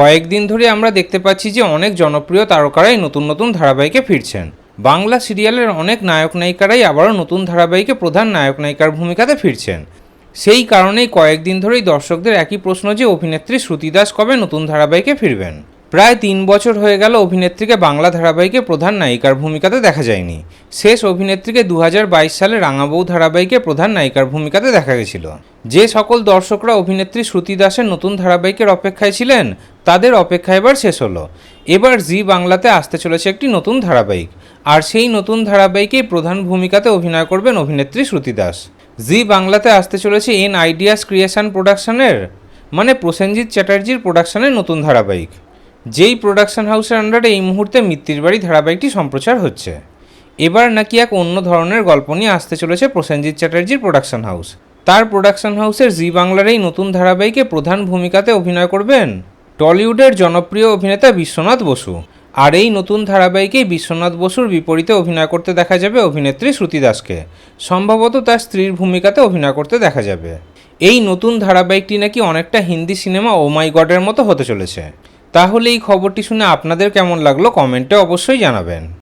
কয়েকদিন ধরে আমরা দেখতে পাচ্ছি যে অনেক জনপ্রিয় তারকারাই নতুন নতুন ধারাবাহিকে ফিরছেন। বাংলা সিরিয়ালের অনেক নায়ক নায়িকারাই আবারও নতুন ধারাবাহিকে প্রধান নায়ক নায়িকার ভূমিকাতে ফিরছেন। সেই কারণেই কয়েকদিন ধরেই দর্শকদের একই প্রশ্ন যে অভিনেত্রী শ্রুতি দাস কবে নতুন ধারাবাহিকে ফিরবেন? প্রায় তিন বছর হয়ে গেল অভিনেত্রীকে বাংলা ধারাবাহিকে প্রধান নায়িকার ভূমিকাতে দেখা যায়নি। শেষ অভিনেত্রীকে দু হাজার বাইশ সালে রাঙাবউ ধারাবাহিকে প্রধান নায়িকার ভূমিকাতে দেখা গেছিল। যে সকল দর্শকরা অভিনেত্রী শ্রুতি দাসের নতুন ধারাবাহিকের অপেক্ষায় ছিলেন, তাদের অপেক্ষা এবার শেষ হলো। এবার জি বাংলাতে আসতে চলেছে একটি নতুন ধারাবাহিক, আর সেই নতুন ধারাবাহিকেই প্রধান ভূমিকাতে অভিনয় করবেন অভিনেত্রী শ্রুতি দাস। জি বাংলাতে আসতে চলেছে এন আইডিয়াস ক্রিয়েশন প্রোডাকশনের মানে প্রসেনজিৎ চ্যাটার্জির প্রোডাকশনের নতুন ধারাবাহিক। যেই প্রোডাকশন হাউসের আন্ডারে এই মুহূর্তে মিত্তির বাড়ি ধারাবাহিকটি সম্প্রচার হচ্ছে। এবার নাকি এক অন্য ধরনের গল্প নিয়ে আসতে চলেছে প্রসেনজিৎ চ্যাটার্জির প্রোডাকশন হাউস তার প্রোডাকশন হাউসের জি বাংলার এই নতুন ধারাবাহিকে প্রধান ভূমিকাতে অভিনয় করবেন টলিউডের জনপ্রিয় অভিনেতা বিশ্বনাথ বসু। আর এই নতুন ধারাবাহিকেই বিশ্বনাথ বসুর বিপরীতে অভিনয় করতে দেখা যাবে অভিনেত্রী শ্রুতি দাসকে। সম্ভবত তার স্ত্রীর ভূমিকাতে অভিনয় করতে দেখা যাবে। এই নতুন ধারাবাহিকটি নাকি অনেকটা হিন্দি সিনেমা ও মাই গডের মতো হতে চলেছে। তাহলে এই খবরটি শুনে আপনাদের কেমন লাগল কমেন্টে অবশ্যই জানাবেন।